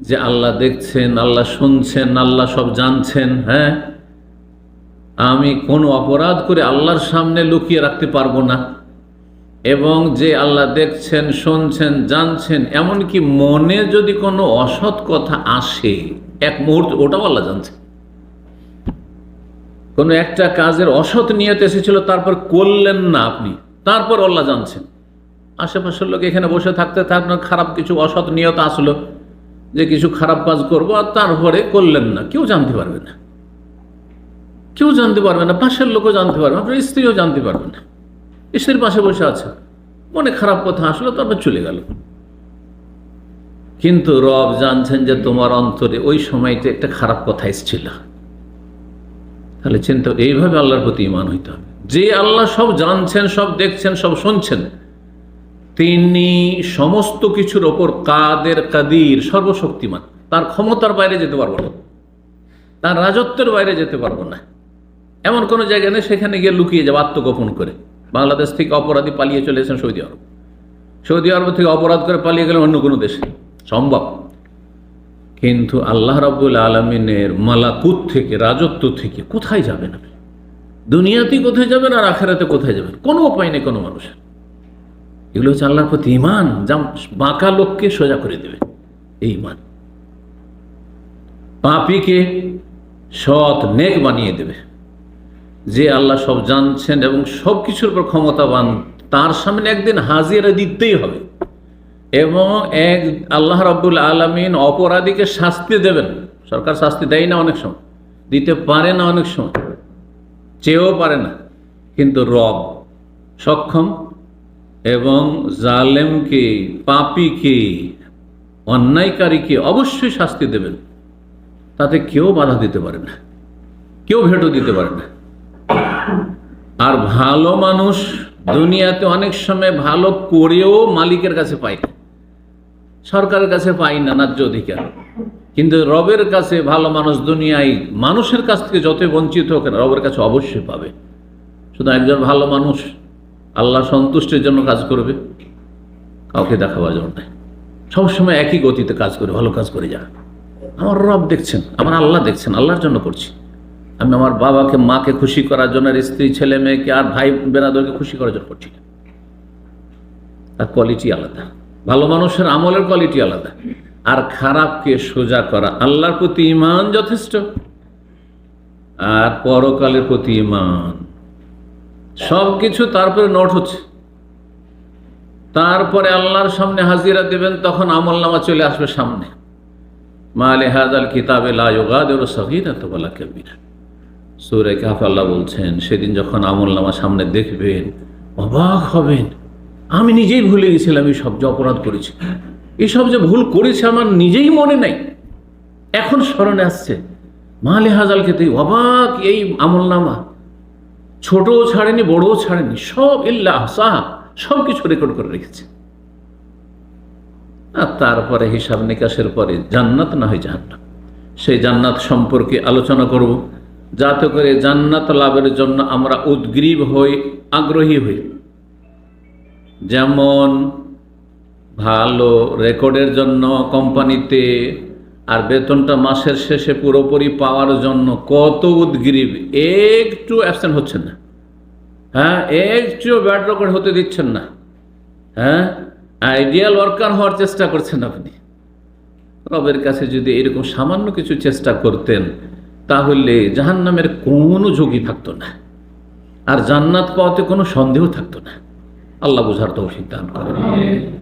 যে আল্লাহ দেখছেন, আল্লাহ শুনছেন, আল্লাহ সব জানছেন হ্যাঁ? আমি কোনো অপরাধ করে আল্লাহর সামনে লুকিয়ে রাখতে পারব না। এবং যে আল্লাহ দেখছেন, শুনছেন, জানছেন, এমনকি মনে যদি কোনো অসৎ কথা আসে, এক মুহূর্ত ওটাও আল্লাহ জানছে। কোনো একটা কাজের অসৎ নিয়ত এসেছিল, তারপর করলেন না আপনি, তারপর আল্লাহ জানছেন। আশেপাশের লোক এখানে বসে থাকতে থাকতে খারাপ কিছু অসৎ নিয়ত আসলো। যে কিছু খারাপ কাজ করব আর তারপরে করলেন না, কেউ জানতে পারবে না। কেউ জানতে পারবে না, পাশের লোকও জানতে পারবে আপনার স্ত্রীও জানতে পারবে না। স্ত্রীর পাশে বসে আছে। মনে খারাপ কথা আসলো, তারপর চলে গেল। কিন্তু রব জানছেন যে তোমার অন্তরে ওই সময়তে একটা খারাপ কথা এসেছিল। তাহলে চিন্তা, এইভাবে আল্লাহর প্রতি ইমান হইতে হবে। যে আল্লাহ সব জানছেন, সব দেখছেন, সব শুনছেন তিনি সমস্ত কিছুর ওপর কাদের কাদির সর্বশক্তিমান। তার ক্ষমতার বাইরে যেতে পারব না। তার রাজত্বের বাইরে যেতে পারব না। এমন কোনো জায়গা নেই, সেখানে গিয়ে লুকিয়ে যাব আত্মগোপন করে। বাংলাদেশ থেকে অপরাধী পালিয়ে চলে এসেছেন সৌদি আরব। সৌদি আরব থেকে অপরাধ করে পালিয়ে গেলেন অন্য কোনো দেশে। সম্ভব। কিন্তু আল্লাহ রাবুল আলমিনের মালাকুত থেকে, রাজত্ব থেকে কোথায় যাবেন আপনি? দুনিয়াতেই কোথায় যাবেন আর আখেরাতে কোথায় যাবেন? কোনো উপায় নেই কোনো মানুষের। এগুলো হচ্ছে আল্লাহর প্রতি ইমান যা বাঁকা লোককে সোজা করে দেবে। এই ইমান পাপিকে সৎ নেক বানিয়ে দেবে। যে আল্লাহ সব জানছেন এবং সব কিছুর উপর ক্ষমতাবান, তার সামনে একদিন হাজিরা দিতেই হবে। এবং এক, আল্লাহ রাব্বুল আলমিন অপরাধীকে শাস্তি দেবেন। সরকার শাস্তি দেয় না অনেক সময়। দিতে পারে না অনেক সময়। চেয়েও পারে না। কিন্তু রব সক্ষম। এবং জালেমকে পাপিকে অন্যায়কারীকে অবশ্যই শাস্তি দেবেন। তাতে কেউ বাধা দিতে পারে না। কেউ ভেটো দিতে পারে না। আর ভালো মানুষ দুনিয়াতে অনেক সময় ভালো করেও মালিকের কাছে পায় না। সরকারের কাছে পাই না ন্যায্য অধিকার। কিন্তু রবের কাছে ভালো মানুষ দুনিয়ায় মানুষের কাছ থেকে যতই বঞ্চিত হোক না, রবের কাছে অবশ্যই পাবে। শুধু একজন ভালো মানুষ আল্লাহ সন্তুষ্টির জন্য কাজ করবে, কাউকে দেখাবার জন্য নয় সবসময় একই গতিতে কাজ করে, ভালো কাজ করে যা। আমার রব দেখছেন, আমার আল্লাহ দেখছেন, আল্লাহর জন্য করছি। আমি আমার বাবাকে, মাকে খুশি করার জন্য, আর স্ত্রী, ছেলে, মেয়েকে, আর ভাই বেরাদরকে খুশি করার জন্য করছি না। তার কোয়ালিটি আলাদা। ভালো মানুষের আমলের কোয়ালিটি আলাদা। আর খারাপকে সোজা করা, আল্লাহর প্রতি ইমান যথেষ্ট। আর পরকালের প্রতি ইমান সব কিছু তারপরে নোট হচ্ছে। তারপরে আল্লাহর সামনে হাজিরা দেবেন, তখন আমল নামা চলে আসবে সামনে। মা লেহাদ আল কিতাবে লাগাদের কেবিরা। সুরে কাফ আল্লাহ বলছেন, সেদিন যখন আমল নামা সামনে দেখবেন, অবাক হবেন। আমি নিজেই ভুলে গেছিলাম এই সব যে অপরাধ করেছি। এইসব যে ভুল করেছে আমার নিজেই মনে নাই। এখন স্মরণে আসছে, মা লেহাজাল খেতে অবাক এই আমল নামা ছোটও ছাড়েনি, বড়ও ছাড়েনি, সব ইল্লাহ, সাহা সব কিছু রেকর্ড করে রেখেছে। আর তারপরে হিসাব নিকাশের পরে জান্নাত না হয় জান্নাত সেই জান্নাত সম্পর্কে আলোচনা করব, যাতে করে জান্নাত লাভের জন্য আমরা উদ্গ্রীব হই, আগ্রহী হই। যেমন ভালো রেকর্ডের জন্য কোম্পানিতে আর বেতনটা মাসের শেষে পুরোপুরি পাওয়ার জন্য কত উদ্গ্রীব? একটু অ্যাবসেন্ট হচ্ছেন না। হ্যাঁ একটু ব্যাড রেকর্ড হতে দিচ্ছেন না। হ্যাঁ আইডিয়াল ওয়ার্কার হওয়ার চেষ্টা করছেন আপনি। রবের কাছে যদি এরকম সামান্য কিছু চেষ্টা করতেন, তাহলে জাহান্নামের কোনো ঝুঁকি থাকতো না। আর জান্নাত পাওয়াতে কোনো সন্দেহ থাকতো না। আল্লাহ বুঝার তৌফিক দান করেন।